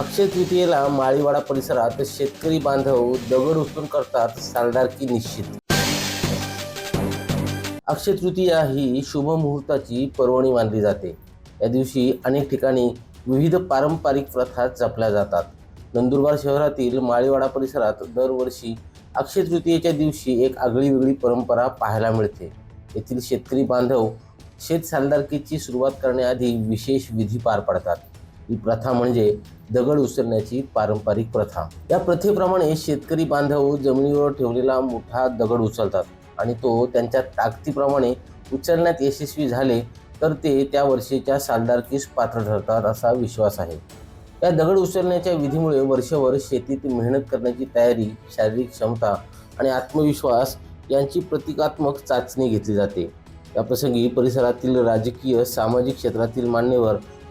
अक्षय तृतीयेला माळीवाडा परिसरात शेतकरी बांधव दगड उचलून करतात सालदारकी निश्चित. अक्षय तृतीया ही शुभ मुहूर्ताची पर्वणी मानली जाते. या दिवशी अनेक ठिकाणी विविध पारंपरिक प्रथा जपल्या जातात. नंदुरबार शहरातील माळीवाडा परिसरात दरवर्षी अक्षय तृतीयेच्या दिवशी एक आगळी वेगळी परंपरा पाहायला मिळते. येथील शेतकरी बांधव शेत सालदारकीची सुरुवात करण्याआधी विशेष विधी पार पाडतात. ही प्रथा म्हणजे दगड उचलण्याची पारंपरिक प्रथा. या प्रथेप्रमाणे शेतकरी बांधव जमिनीवर ठेवलेला मोठा दगड उचलतात आणि तो त्यांच्या ताकदीप्रमाणे उचलण्यात यशस्वी झाले तर ते त्या वर्षीच्या सालदारकीस पात्र ठरतात असा विश्वास आहे. या दगड उचलण्याच्या विधीमुळे वर्षभर शेतीत मेहनत करण्याची तयारी शारीरिक क्षमता आणि आत्मविश्वास यांची प्रतिकात्मक चाचणी घेतली जाते. या प्रसंगी परिसरातील राजकीय सामाजिक क्षेत्रातील मान्यवर